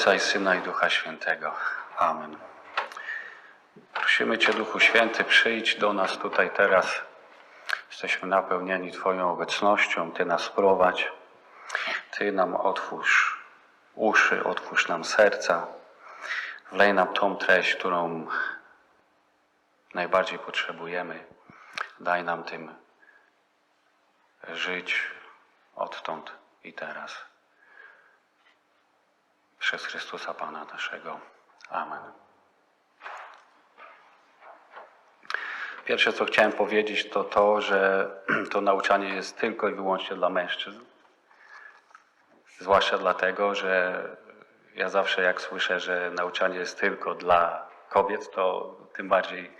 Ojca i Syna i Ducha Świętego. Amen. Prosimy Cię, Duchu Święty, przyjdź do nas tutaj teraz. Jesteśmy napełnieni Twoją obecnością. Ty nas prowadź. Ty nam otwórz uszy, otwórz nam serca. Wlej nam tą treść, którą najbardziej potrzebujemy. Daj nam tym żyć odtąd i teraz. Przez Chrystusa Pana naszego. Amen. Pierwsze, co chciałem powiedzieć, to to, że to nauczanie jest tylko i wyłącznie dla mężczyzn. Zwłaszcza dlatego, że ja zawsze jak słyszę, że nauczanie jest tylko dla kobiet, to tym bardziej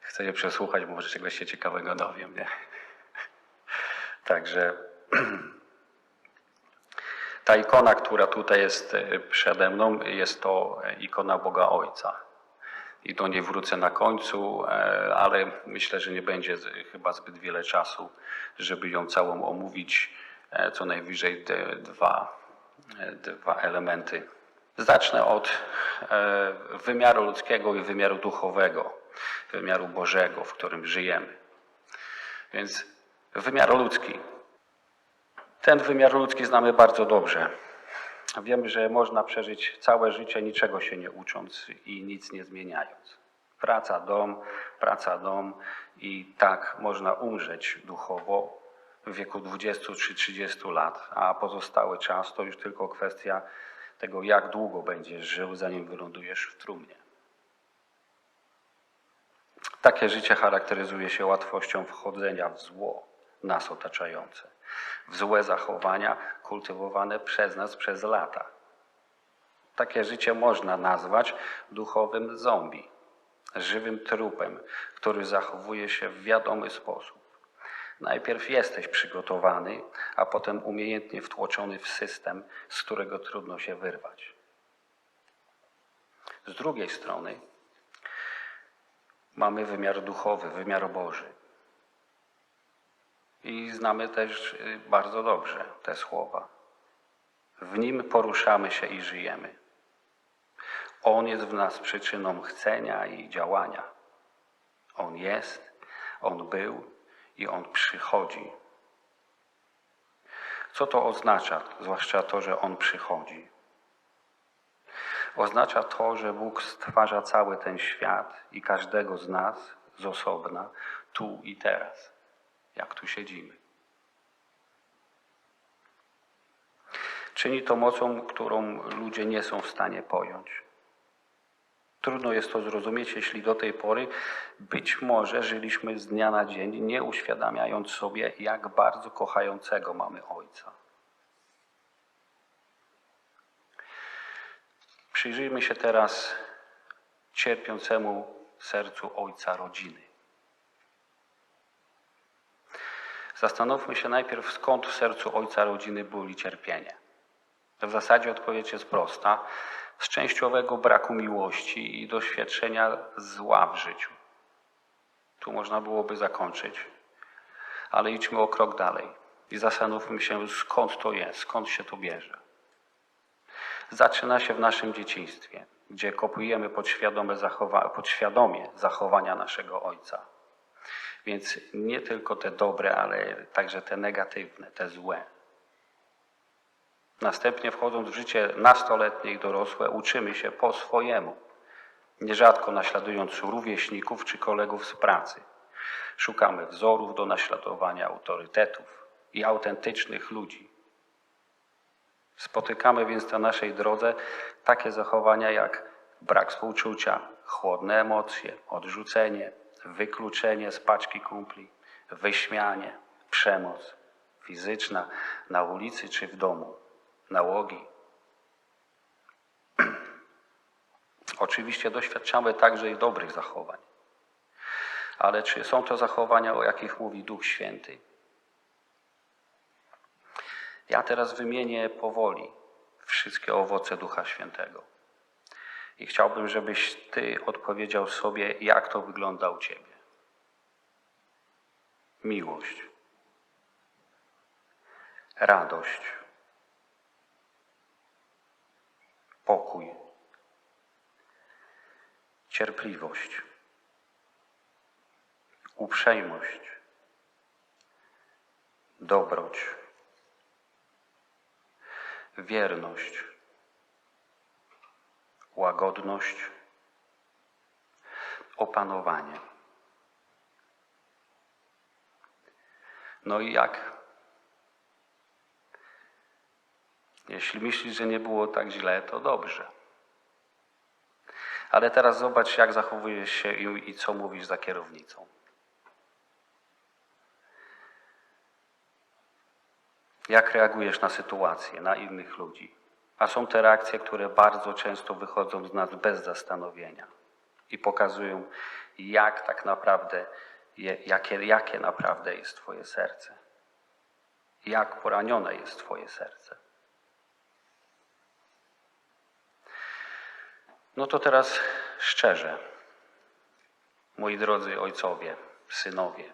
chcę je przesłuchać, bo może czegoś się ciekawego dowiem, nie? Także ta ikona, która tutaj jest e, przede mną, jest to e, ikona Boga Ojca. I do niej wrócę na końcu, e, ale myślę, że nie będzie chyba zbyt wiele czasu, żeby ją całą omówić. Co najwyżej dwa, dwa elementy. Zacznę od wymiaru ludzkiego i wymiaru duchowego, wymiaru Bożego, w którym żyjemy. Więc wymiar ludzki. Ten wymiar ludzki znamy bardzo dobrze. Wiemy, że można przeżyć całe życie niczego się nie ucząc i nic nie zmieniając. Praca, dom, praca, dom i tak można umrzeć duchowo w wieku 20 czy 30 lat, a pozostały czas to już tylko kwestia tego, jak długo będziesz żył, zanim wylądujesz w trumnie. Takie życie charakteryzuje się łatwością wchodzenia w zło nas otaczające, w złe zachowania kultywowane przez nas przez lata. Takie życie można nazwać duchowym zombie, żywym trupem, który zachowuje się w wiadomy sposób. Najpierw jesteś przygotowany, a potem umiejętnie wtłoczony w system, z którego trudno się wyrwać. Z drugiej strony mamy wymiar duchowy, wymiar Boży. I znamy też y, bardzo dobrze te słowa. W nim poruszamy się i żyjemy. On jest w nas przyczyną chcenia i działania. On jest, on był i on przychodzi. Co to oznacza, zwłaszcza to, że on przychodzi? Oznacza to, że Bóg stwarza cały ten świat i każdego z nas z osobna, tu i teraz, jak tu siedzimy. Czyni to mocą, którą ludzie nie są w stanie pojąć. Trudno jest to zrozumieć, jeśli do tej pory być może żyliśmy z dnia na dzień, nie uświadamiając sobie, jak bardzo kochającego mamy Ojca. Przyjrzyjmy się teraz cierpiącemu sercu ojca rodziny. Zastanówmy się najpierw, skąd w sercu ojca rodziny bóli cierpienie. W zasadzie odpowiedź jest prosta. Z częściowego braku miłości i doświadczenia zła w życiu. Tu można byłoby zakończyć, ale idźmy o krok dalej i zastanówmy się, skąd to jest, skąd się to bierze. Zaczyna się w naszym dzieciństwie, gdzie kopujemy podświadome, zachowa- podświadomie zachowania naszego Ojca. Więc nie tylko te dobre, ale także te negatywne, te złe. Następnie wchodząc w życie nastoletnie i dorosłe, uczymy się po swojemu, nierzadko naśladując rówieśników czy kolegów z pracy. Szukamy wzorów do naśladowania autorytetów i autentycznych ludzi. Spotykamy więc na naszej drodze takie zachowania jak brak współczucia, chłodne emocje, odrzucenie, wykluczenie z paczki kumpli, wyśmianie, przemoc fizyczna na ulicy czy w domu, nałogi. Oczywiście doświadczamy także i dobrych zachowań. Ale czy są to zachowania, o jakich mówi Duch Święty? Ja teraz wymienię powoli wszystkie owoce Ducha Świętego. I chciałbym, żebyś Ty odpowiedział sobie, jak to wygląda u Ciebie. Miłość, radość, pokój, cierpliwość, uprzejmość, dobroć, wierność łagodność, opanowanie. No i jak? Jeśli myślisz, że nie było tak źle, to dobrze. Ale teraz zobacz, jak zachowujesz się i, i co mówisz za kierownicą. Jak reagujesz na sytuacje, na innych ludzi? A są te reakcje, które bardzo często wychodzą z nas bez zastanowienia i pokazują, jak tak naprawdę, jakie, jakie naprawdę jest Twoje serce. Jak poranione jest Twoje serce. No to teraz szczerze, moi drodzy ojcowie, synowie,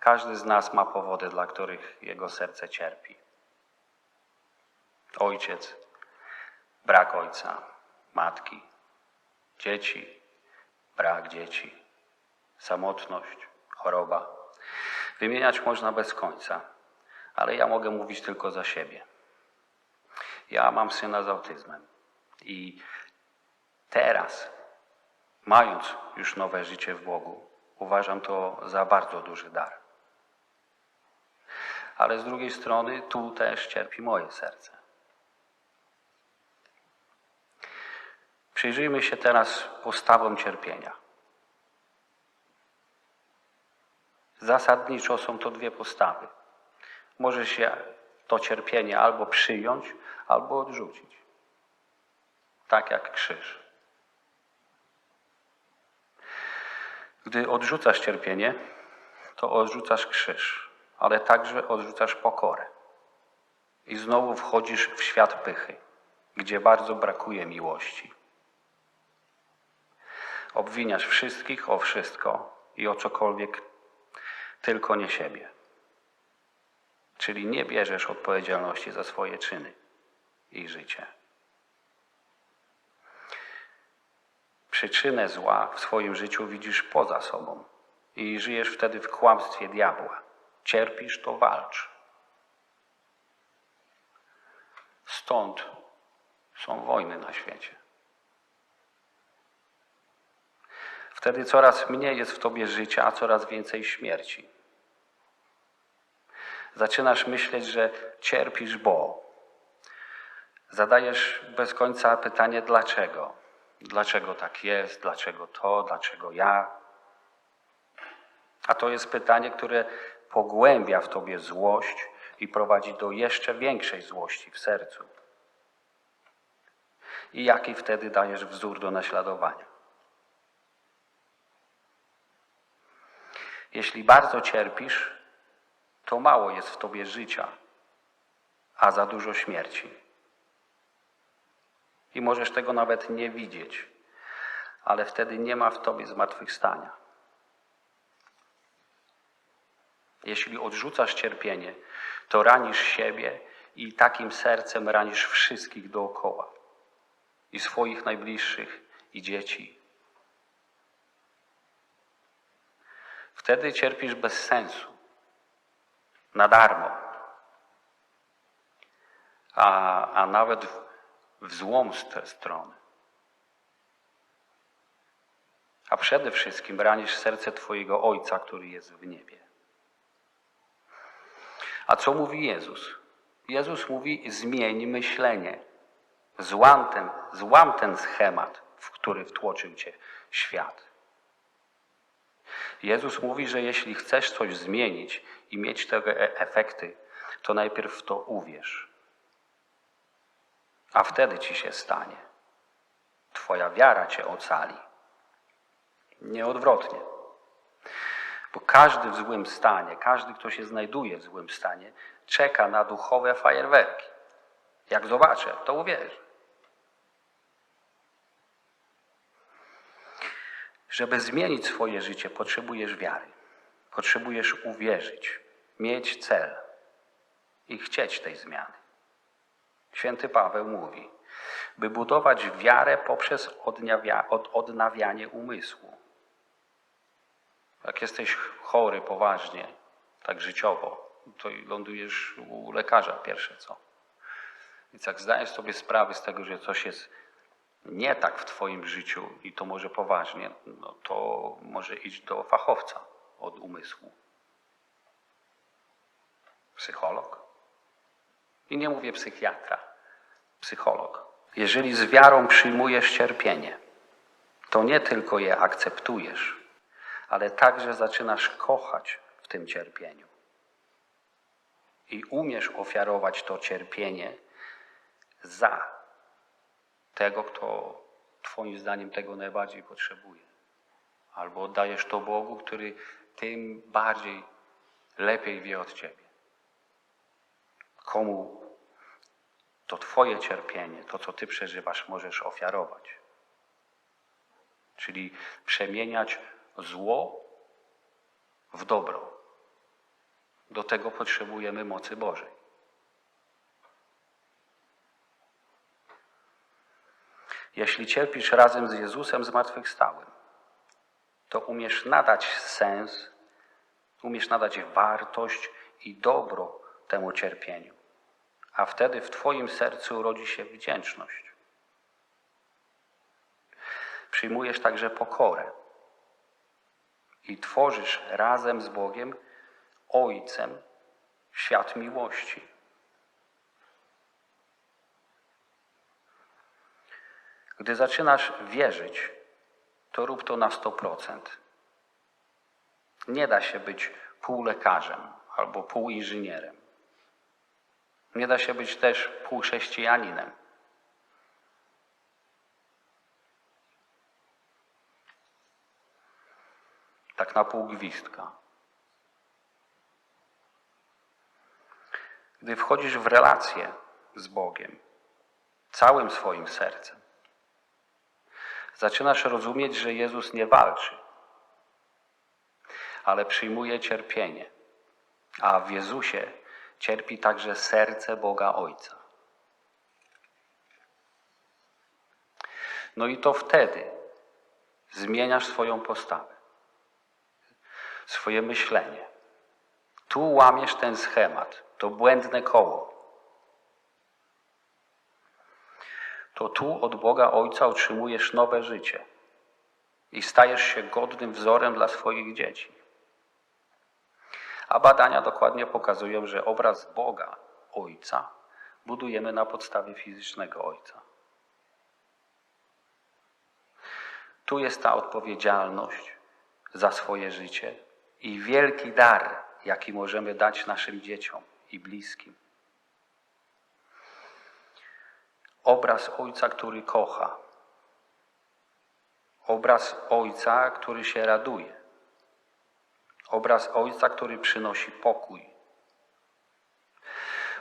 każdy z nas ma powody, dla których jego serce cierpi. Ojciec, brak ojca, matki, dzieci, brak dzieci, samotność, choroba. Wymieniać można bez końca, ale ja mogę mówić tylko za siebie. Ja mam syna z autyzmem i teraz, mając już nowe życie w Bogu, uważam to za bardzo duży dar. Ale z drugiej strony, tu też cierpi moje serce. Przyjrzyjmy się teraz postawom cierpienia. Zasadniczo są to dwie postawy. Może się to cierpienie albo przyjąć, albo odrzucić. Tak jak krzyż. Gdy odrzucasz cierpienie, to odrzucasz krzyż, ale także odrzucasz pokorę. I znowu wchodzisz w świat pychy, gdzie bardzo brakuje miłości. Obwiniasz wszystkich o wszystko i o cokolwiek, tylko nie siebie. Czyli nie bierzesz odpowiedzialności za swoje czyny i życie. Przyczynę zła w swoim życiu widzisz poza sobą i żyjesz wtedy w kłamstwie diabła. Cierpisz, to walcz. Stąd są wojny na świecie. Wtedy coraz mniej jest w tobie życia, a coraz więcej śmierci. Zaczynasz myśleć, że cierpisz, bo. Zadajesz bez końca pytanie, dlaczego? Dlaczego tak jest? Dlaczego to? Dlaczego ja? A to jest pytanie, które pogłębia w tobie złość i prowadzi do jeszcze większej złości w sercu. I jaki wtedy dajesz wzór do naśladowania? Jeśli bardzo cierpisz, to mało jest w tobie życia, a za dużo śmierci. I możesz tego nawet nie widzieć, ale wtedy nie ma w tobie zmartwychwstania. Jeśli odrzucasz cierpienie, to ranisz siebie i takim sercem ranisz wszystkich dookoła. I swoich najbliższych, i dzieci. Wtedy cierpisz bez sensu, na darmo. A, a nawet w, w złą stronę. A przede wszystkim ranisz serce Twojego Ojca, który jest w niebie. A co mówi Jezus? Jezus mówi: zmień myślenie. Złam ten, złam ten schemat, w który wtłoczył cię świat. Jezus mówi, że jeśli chcesz coś zmienić i mieć tego e- efekty, to najpierw w to uwierz. A wtedy ci się stanie. Twoja wiara cię ocali. Nie odwrotnie. Bo każdy w złym stanie, każdy, kto się znajduje w złym stanie, czeka na duchowe fajerwerki. Jak zobaczę, to uwierzy. Żeby zmienić swoje życie, potrzebujesz wiary. Potrzebujesz uwierzyć, mieć cel i chcieć tej zmiany. Święty Paweł mówi: by budować wiarę poprzez odnawia, od, odnawianie umysłu. Jak jesteś chory poważnie, tak życiowo, to lądujesz u lekarza pierwsze co. Więc jak zdajesz sobie sprawę z tego, że coś jest nie tak w Twoim życiu i to może poważnie, no to może iść do fachowca od umysłu. Psycholog. I nie mówię psychiatra, psycholog. Jeżeli z wiarą przyjmujesz cierpienie, to nie tylko je akceptujesz, ale także zaczynasz kochać w tym cierpieniu. I umiesz ofiarować to cierpienie za tego, kto Twoim zdaniem tego najbardziej potrzebuje. Albo oddajesz to Bogu, który tym bardziej, lepiej wie od Ciebie. Komu to Twoje cierpienie, to co Ty przeżywasz, możesz ofiarować. Czyli przemieniać zło w dobro. Do tego potrzebujemy mocy Bożej. Jeśli cierpisz razem z Jezusem zmartwychwstałym, to umiesz nadać sens, umiesz nadać wartość i dobro temu cierpieniu. A wtedy w Twoim sercu rodzi się wdzięczność. Przyjmujesz także pokorę i tworzysz razem z Bogiem, Ojcem, świat miłości. Gdy zaczynasz wierzyć, to rób to na 100%. Nie da się być pół lekarzem albo pół inżynierem. Nie da się być też pół chrześcijaninem. Tak na pół gwizdka. Gdy wchodzisz w relację z Bogiem, całym swoim sercem, zaczynasz rozumieć, że Jezus nie walczy, ale przyjmuje cierpienie, a w Jezusie cierpi także serce Boga Ojca. No i to wtedy zmieniasz swoją postawę, swoje myślenie. Tu łamiesz ten schemat, to błędne koło. To tu od Boga Ojca otrzymujesz nowe życie i stajesz się godnym wzorem dla swoich dzieci. A badania dokładnie pokazują, że obraz Boga, Ojca, budujemy na podstawie fizycznego Ojca. Tu jest ta odpowiedzialność za swoje życie i wielki dar, jaki możemy dać naszym dzieciom i bliskim. Obraz Ojca, który kocha. Obraz Ojca, który się raduje. Obraz Ojca, który przynosi pokój.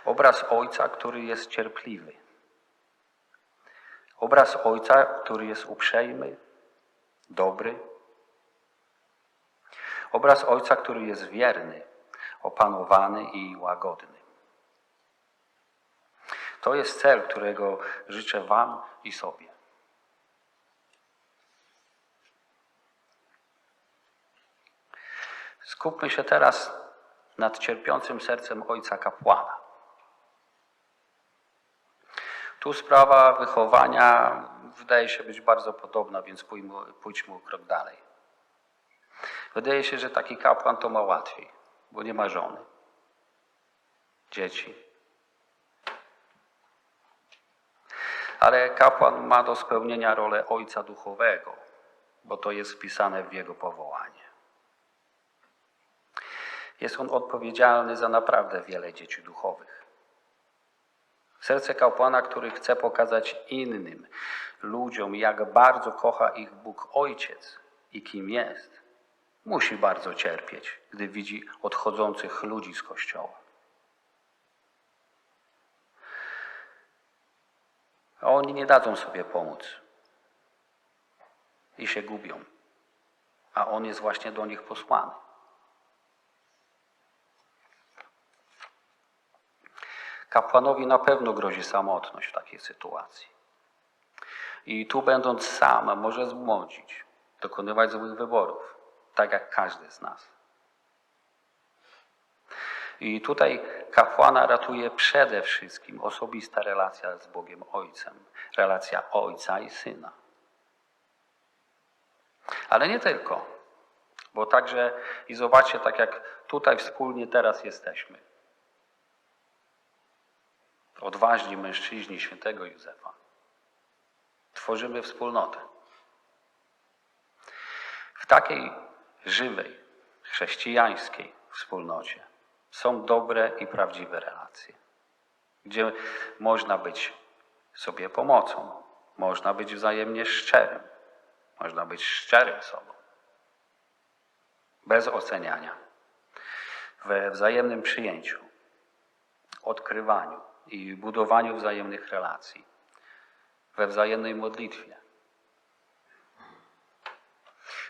Obraz Ojca, który jest cierpliwy. Obraz Ojca, który jest uprzejmy, dobry. Obraz Ojca, który jest wierny, opanowany i łagodny. To jest cel, którego życzę Wam i sobie. Skupmy się teraz nad cierpiącym sercem ojca kapłana. Tu sprawa wychowania wydaje się być bardzo podobna, więc pójdźmy, o krok dalej. Wydaje się, że taki kapłan to ma łatwiej, bo nie ma żony, dzieci. Ale kapłan ma do spełnienia rolę ojca duchowego, bo to jest wpisane w jego powołanie. Jest on odpowiedzialny za naprawdę wiele dzieci duchowych. Serce kapłana, który chce pokazać innym ludziom, jak bardzo kocha ich Bóg Ojciec i kim jest, musi bardzo cierpieć, gdy widzi odchodzących ludzi z kościoła. Oni nie dadzą sobie pomóc i się gubią, a on jest właśnie do nich posłany. Kapłanowi na pewno grozi samotność w takiej sytuacji. I tu będąc sam może zbłądzić, dokonywać złych wyborów, tak jak każdy z nas. I tutaj kapłana ratuje przede wszystkim osobista relacja z Bogiem Ojcem, relacja Ojca i Syna. Ale nie tylko, bo także i zobaczcie, tak jak tutaj wspólnie teraz jesteśmy. Odważni mężczyźni świętego Józefa. Tworzymy wspólnotę. W takiej żywej, chrześcijańskiej wspólnocie są dobre i prawdziwe relacje, gdzie można być sobie pomocą, można być wzajemnie szczerym, można być szczerym sobą, bez oceniania, we wzajemnym przyjęciu, odkrywaniu i budowaniu wzajemnych relacji, we wzajemnej modlitwie.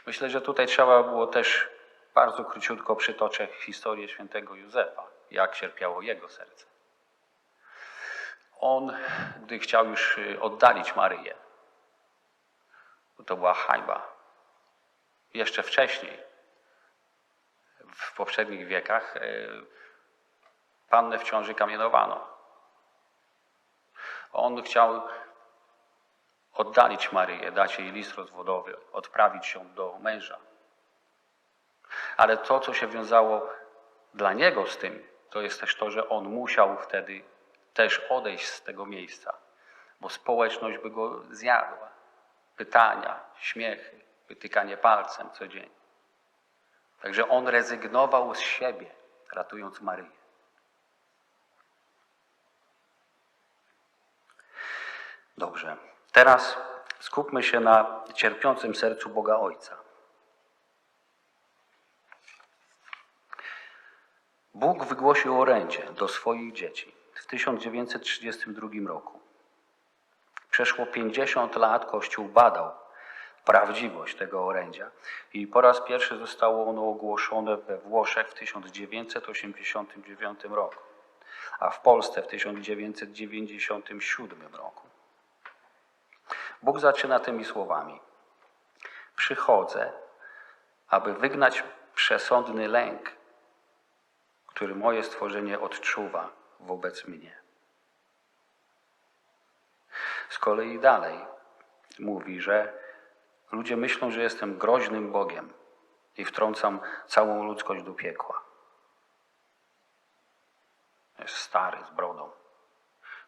Myślę, że tutaj trzeba było też bardzo króciutko przytoczę historię świętego Józefa, jak cierpiało jego serce. On, gdy chciał już y, oddalić Maryję, bo to była hańba. Jeszcze wcześniej, w poprzednich wiekach, y, pannę w ciąży kamienowano. On chciał oddalić Maryję, dać jej list rozwodowy, odprawić ją do męża. Ale to, co się wiązało dla niego z tym, to jest też to, że on musiał wtedy też odejść z tego miejsca, bo społeczność by go zjadła. Pytania, śmiechy, wytykanie palcem codziennie. Także on rezygnował z siebie, ratując Maryję. Dobrze. Teraz skupmy się na cierpiącym sercu Boga Ojca. Bóg wygłosił orędzie do swoich dzieci w 1932 roku. Przeszło 50 lat Kościół badał prawdziwość tego orędzia i po raz pierwszy zostało ono ogłoszone we Włoszech w 1989 roku, a w Polsce w 1997 roku. Bóg zaczyna tymi słowami: Przychodzę, aby wygnać przesądny lęk który moje stworzenie odczuwa wobec mnie. Z kolei dalej mówi, że ludzie myślą, że jestem groźnym Bogiem i wtrącam całą ludzkość do piekła. Jest stary z brodą.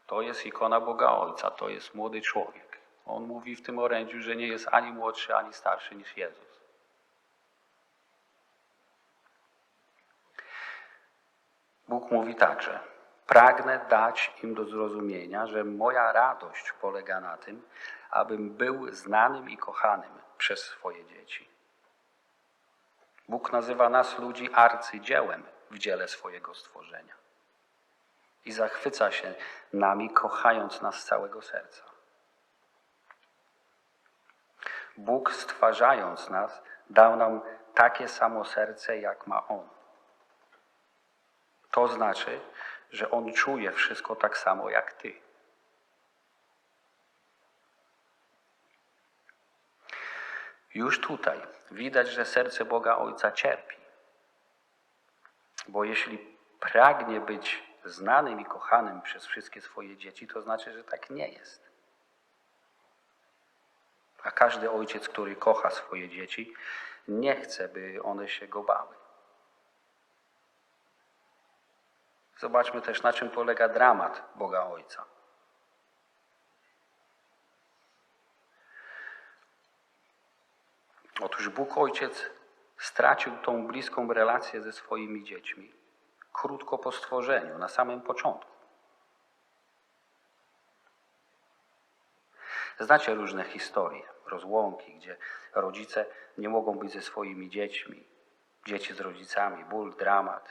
To jest ikona Boga Ojca, to jest młody człowiek. On mówi w tym orędziu, że nie jest ani młodszy, ani starszy niż Jezus. Bóg mówi także: Pragnę dać im do zrozumienia, że moja radość polega na tym, abym był znanym i kochanym przez swoje dzieci. Bóg nazywa nas ludzi arcydziełem w dziele swojego stworzenia i zachwyca się nami, kochając nas z całego serca. Bóg stwarzając nas, dał nam takie samo serce, jak ma On. To znaczy, że On czuje wszystko tak samo jak Ty. Już tutaj widać, że serce Boga Ojca cierpi. Bo jeśli pragnie być znanym i kochanym przez wszystkie swoje dzieci, to znaczy, że tak nie jest. A każdy ojciec, który kocha swoje dzieci, nie chce, by one się go bały. Zobaczmy też, na czym polega dramat Boga Ojca. Otóż Bóg Ojciec stracił tą bliską relację ze swoimi dziećmi krótko po stworzeniu, na samym początku. Znacie różne historie, rozłąki, gdzie rodzice nie mogą być ze swoimi dziećmi, dzieci z rodzicami, ból, dramat,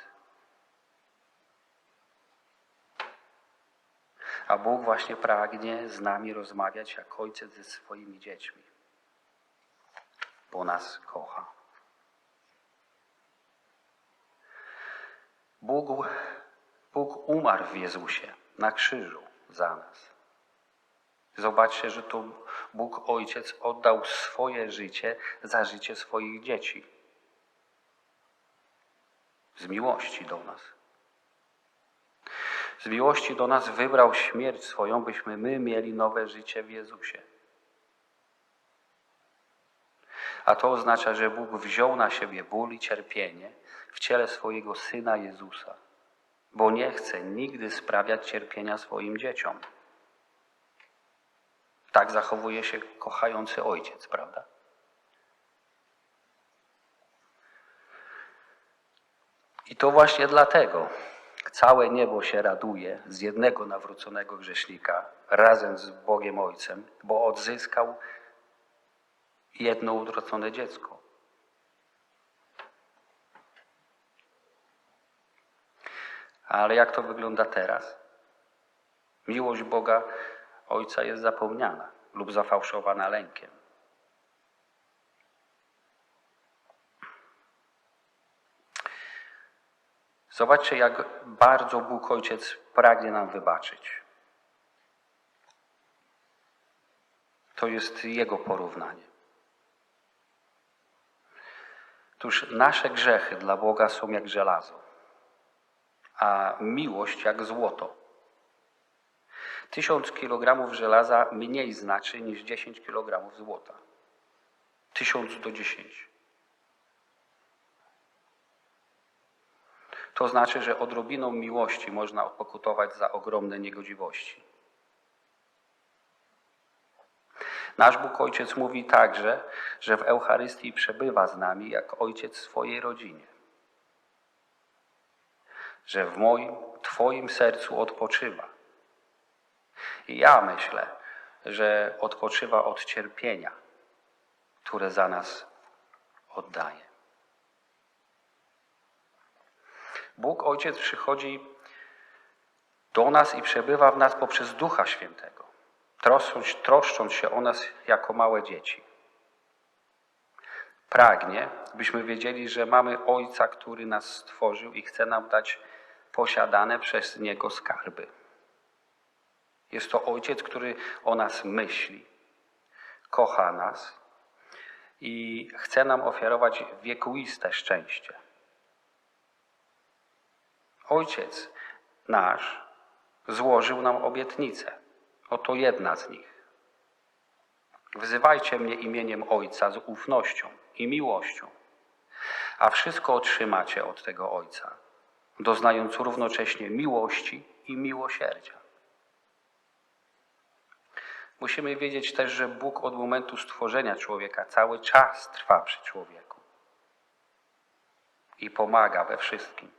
A Bóg właśnie pragnie z nami rozmawiać jak ojciec ze swoimi dziećmi, bo nas kocha. Bóg, Bóg umarł w Jezusie na krzyżu za nas. Zobaczcie, że to Bóg Ojciec oddał swoje życie za życie swoich dzieci. Z miłości do nas. Z miłości do nas wybrał śmierć swoją, byśmy my mieli nowe życie w Jezusie. A to oznacza, że Bóg wziął na siebie ból i cierpienie w ciele swojego Syna Jezusa, bo nie chce nigdy sprawiać cierpienia swoim dzieciom. Tak zachowuje się kochający ojciec, prawda? I to właśnie dlatego całe niebo się raduje z jednego nawróconego grzesznika razem z Bogiem Ojcem, bo odzyskał jedno utracone dziecko. Ale jak to wygląda teraz? Miłość Boga Ojca jest zapomniana lub zafałszowana lękiem. Zobaczcie, jak bardzo Bóg Ojciec pragnie nam wybaczyć. To jest Jego porównanie. Otóż nasze grzechy dla Boga są jak żelazo, a miłość jak złoto. Tysiąc kilogramów żelaza mniej znaczy niż 10 kilogramów złota. Tysiąc do dziesięciu. To znaczy, że odrobiną miłości można odpokutować za ogromne niegodziwości. Nasz Bóg Ojciec mówi także, że w Eucharystii przebywa z nami jak Ojciec swojej rodzinie. Że w moim, Twoim sercu odpoczywa. I ja myślę, że odpoczywa od cierpienia, które za nas oddaje. Bóg Ojciec przychodzi do nas i przebywa w nas poprzez Ducha Świętego, troszcząc, troszcząc się o nas jako małe dzieci. Pragnie, byśmy wiedzieli, że mamy Ojca, który nas stworzył i chce nam dać posiadane przez Niego skarby. Jest to Ojciec, który o nas myśli, kocha nas i chce nam ofiarować wiekuiste szczęście. Ojciec nasz złożył nam obietnicę. Oto jedna z nich. Wzywajcie mnie imieniem Ojca z ufnością i miłością, a wszystko otrzymacie od tego Ojca, doznając równocześnie miłości i miłosierdzia. Musimy wiedzieć też, że Bóg od momentu stworzenia człowieka cały czas trwa przy człowieku i pomaga we wszystkim.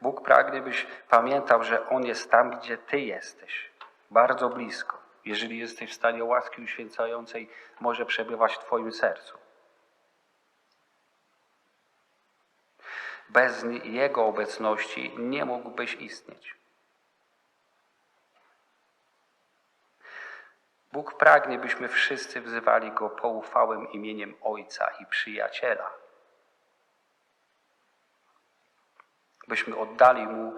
Bóg pragnie, byś pamiętał, że On jest tam, gdzie Ty jesteś, bardzo blisko. Jeżeli jesteś w stanie łaski uświęcającej, może przebywać w Twoim sercu. Bez Jego obecności nie mógłbyś istnieć. Bóg pragnie, byśmy wszyscy wzywali Go poufałym imieniem Ojca i Przyjaciela. Byśmy oddali mu,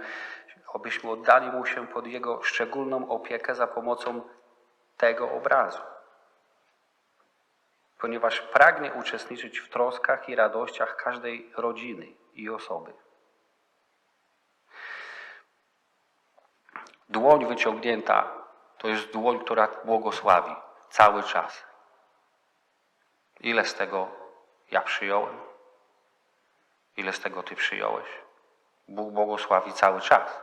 abyśmy oddali mu się pod jego szczególną opiekę za pomocą tego obrazu. Ponieważ pragnie uczestniczyć w troskach i radościach każdej rodziny i osoby. Dłoń wyciągnięta to jest dłoń, która błogosławi cały czas. Ile z tego ja przyjąłem? Ile z tego Ty przyjąłeś? Bóg błogosławi cały czas.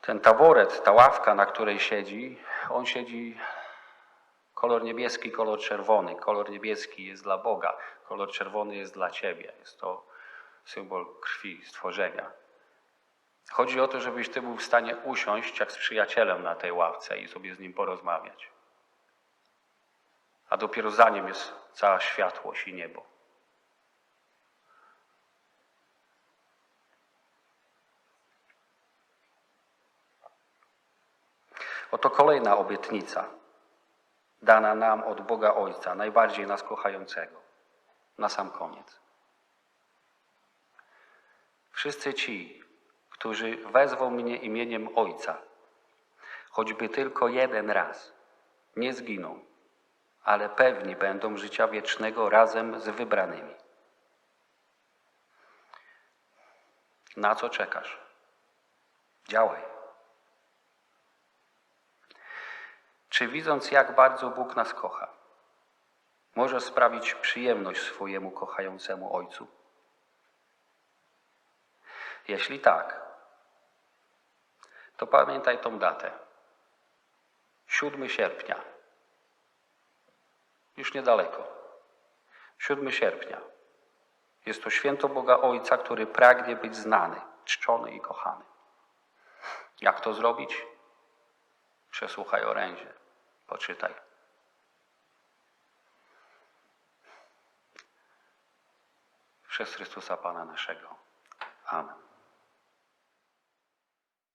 Ten taboret, ta ławka, na której siedzi, on siedzi kolor niebieski, kolor czerwony. Kolor niebieski jest dla Boga, kolor czerwony jest dla Ciebie. Jest to symbol krwi, stworzenia. Chodzi o to, żebyś Ty był w stanie usiąść jak z przyjacielem na tej ławce i sobie z nim porozmawiać. A dopiero za nim jest cała światłość i niebo. Oto kolejna obietnica dana nam od Boga Ojca, najbardziej nas kochającego, na sam koniec. Wszyscy ci, którzy wezwą mnie imieniem Ojca, choćby tylko jeden raz, nie zginą, ale pewni będą życia wiecznego razem z wybranymi. Na co czekasz? Działaj. Czy widząc, jak bardzo Bóg nas kocha, możesz sprawić przyjemność swojemu kochającemu Ojcu? Jeśli tak, to pamiętaj tą datę. 7 sierpnia. Już niedaleko. 7 sierpnia. Jest to święto Boga Ojca, który pragnie być znany, czczony i kochany. Jak to zrobić? Przesłuchaj orędzie, poczytaj. Przez Chrystusa Pana naszego. Amen.